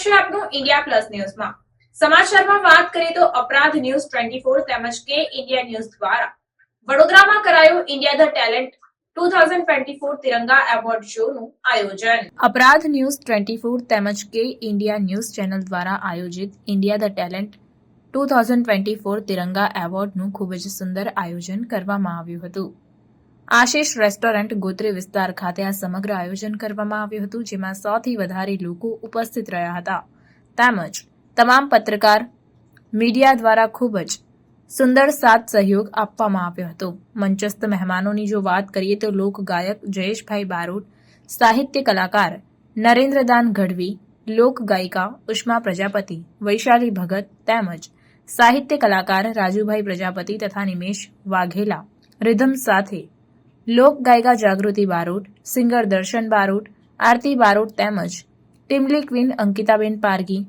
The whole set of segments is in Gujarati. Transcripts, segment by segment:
છે આપનું ઇન્ડિયા પ્લસ ન્યૂઝમાં સમાચારમાં વાત કરીએ તો અપરાધ ન્યૂઝ ટ્વેન્ટી ફોર તેમજ કે ઇન્ડિયા ન્યૂઝ દ્વારા. વડોદરામાં કરાયું India the talent two thousand twenty four Tiranga award શોનું આયોજન. અપરાધ ન્યૂઝ ટ્વેન્ટી ફોર તેમજ કે ઇન્ડિયા ન્યૂઝ ચેનલ દ્વારા આયોજિત India the talent two thousand twenty four Tiranga એવોર્ડનું ખૂબ જ સુંદર આયોજન કરવામાં આવ્યું હતું. આશીષ રેસ્ટોરન્ટ ગોત્રી વિસ્તાર ખાતે આ સમગ્ર આયોજન કરવામાં આવ્યું હતું, જેમાં સૌથી વધારે લોકો ઉપસ્થિત રહ્યા હતા. તેમજ તમામ પત્રકાર મીડિયા દ્વારા ખૂબ જ સુંદર સાથ સહયોગ આપવામાં આવ્યો હતો. મંચસ્થ મહેમાનોની જો વાત કરીએ તો લોક ગાયક જયેશભાઈ બારોટ, સાહિત્ય કલાકાર નરેન્દ્રદાન ગઢવી, લોક ગાયિકા ઉષ્મા પ્રજાપતિ, વૈશાલી ભગત તેમજ સાહિત્ય કલાકાર રાજુભાઈ પ્રજાપતિ તથા નિમેશ વાઘેલા રિધમ સાથે લોક ગાયિકા જાગૃતિ બારોટ, સિંગર દર્શન બારોટ, આરતી બારોટ તેમજ ટીમલી ક્વીન અંકિતાબેન પારગી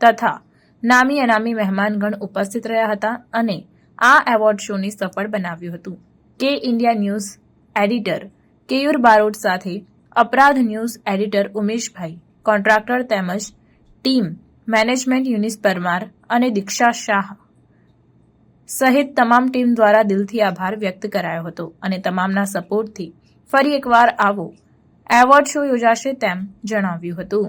તથા નામી અનામી મહેમાનગણ ઉપસ્થિત રહ્યા હતા અને આ એવોર્ડ શોને સફળ બનાવ્યું હતું. કે India news editor Keyur Barot સાથે Apradh news editor Umeshbhai, Contractor તેમજ ટીમ મેનેજમેન્ટ યુનિસ પરમાર અને દીક્ષા શાહ સહિત તમામ ટીમ દ્વારા દિલથી આભાર વ્યક્ત કરાયો હતો અને તમામના સપોર્ટથી ફરી એકવાર આવો. એવોર્ડ શો યોજાશે તેમ જણાવ્યું હતું.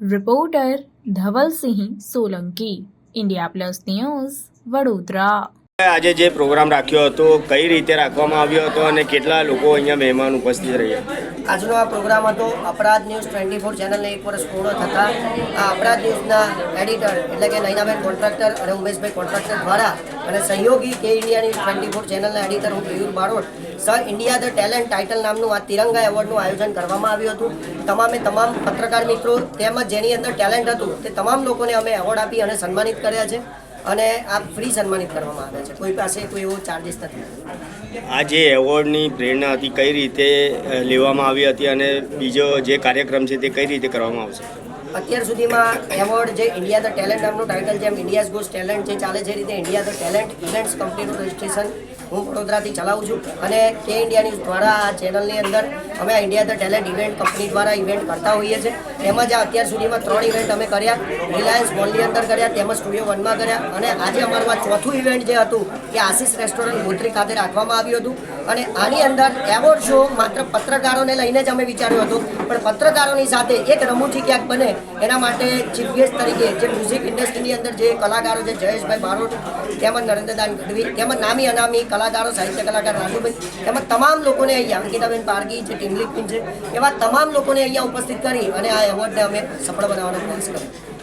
Reporter Dhavalsinh Solanki, India plus news Vadodara. આજે જે પ્રોગ્રામ રાખ્યો હતો, કઈ રીતે રાખવામાં આવ્યો હતો અને કેટલા લોકો અહીંયા મહેમાન ઉપસ્થિત રહ્યા? આજનો આ પ્રોગ્રામ હતો અપરાધ ન્યૂઝ ટ્વેન્ટી ફોર ચેનલને એક વર્ષ પૂર્ણ થતાં આ અપરાધ ન્યૂઝના એડિટર એટલે કે નૈનાબેન કોન્ટ્રાક્ટર અને ઉમેશભાઈ કોન્ટ્રાક્ટર દ્વારા અને સહયોગી કે ઇન્ડિયાની ટ્વેન્ટી ફોર ચેનલના એડિટર હું Keyur Barot, sir India the talent title નામનું આ તિરંગા એવોર્ડનું આયોજન કરવામાં આવ્યું હતું. તમામે તમામ પત્રકાર મિત્રો તેમજ જેની અંદર ટેલેન્ટ હતું તે તમામ લોકોને અમે એવોર્ડ આપી અને સન્માનિત કર્યા છે. અને આ ફ્રી સન્માનિત કરવામાં આવે છે. કોઈ પાસે કોઈ એવો ચાર્જિસ નથી. આ જે એવોર્ડની પ્રેરણા હતી, કઈ રીતે લેવામાં આવી હતી અને બીજો જે કાર્યક્રમ છે તે કઈ રીતે કરવામાં આવશે? અત્યાર સુધીમાં એવોર્ડ જે ઇન્ડિયા ધ ટેલેન્ટ નામનું ટાઇટલ જેમ ઇન્ડિયાઝ ગોઝ ટેલેન્ટ જે ચાલે છે રીતે ઇન્ડિયા ધ ટેલેન્ટ ઇવેન્ટ્સ કંપનીનું રજિસ્ટ્રેશન હું વડોદરાથી ચલાવું છું અને કે ઇન્ડિયા ન્યૂઝ દ્વારા આ ચેનલની અંદર અમે India the talent event company દ્વારા ઇવેન્ટ કરતા હોઈએ છીએ. તેમજ આ અત્યાર સુધીમાં ત્રણ ઇવેન્ટ અમે કર્યા. રિલાયન્સ મોલની અંદર કર્યા, તેમજ સ્ટુડિયો વનમાં કર્યા. અને આજે અમારું આ ચોથું ઇવેન્ટ જે હતું એ આશીષ રેસ્ટોરન્ટ ગોત્રી ખાતે રાખવામાં આવ્યું હતું. અને આની અંદર એવોર્ડ શો માત્ર પત્રકારોને લઈને જ અમે વિચાર્યું હતું, પણ પત્રકારોની સાથે એક રમૂજી ક્યાંક બને, એના માટે ચીફ ગેસ્ટ તરીકે જે મ્યુઝિક ઇન્ડસ્ટ્રીની અંદર જે કલાકારો છે, જયેશભાઈ બારોટ, તેમજ નરેન્દ્રદાન ગઢવી, તેમજ નામી અનામી કલાકારો, સાહિત્ય કલાકાર રાજુભાઈ, તેમજ તમામ લોકોને અહીંયા અંકિતાબેન પારગી ટીમલી ક્વીન છે, એવા તમામ લોકોને અહીંયા ઉપસ્થિત કરી અને આ એવોર્ડને અમે સફળ બનાવવાનો પ્રયાસ કર્યો.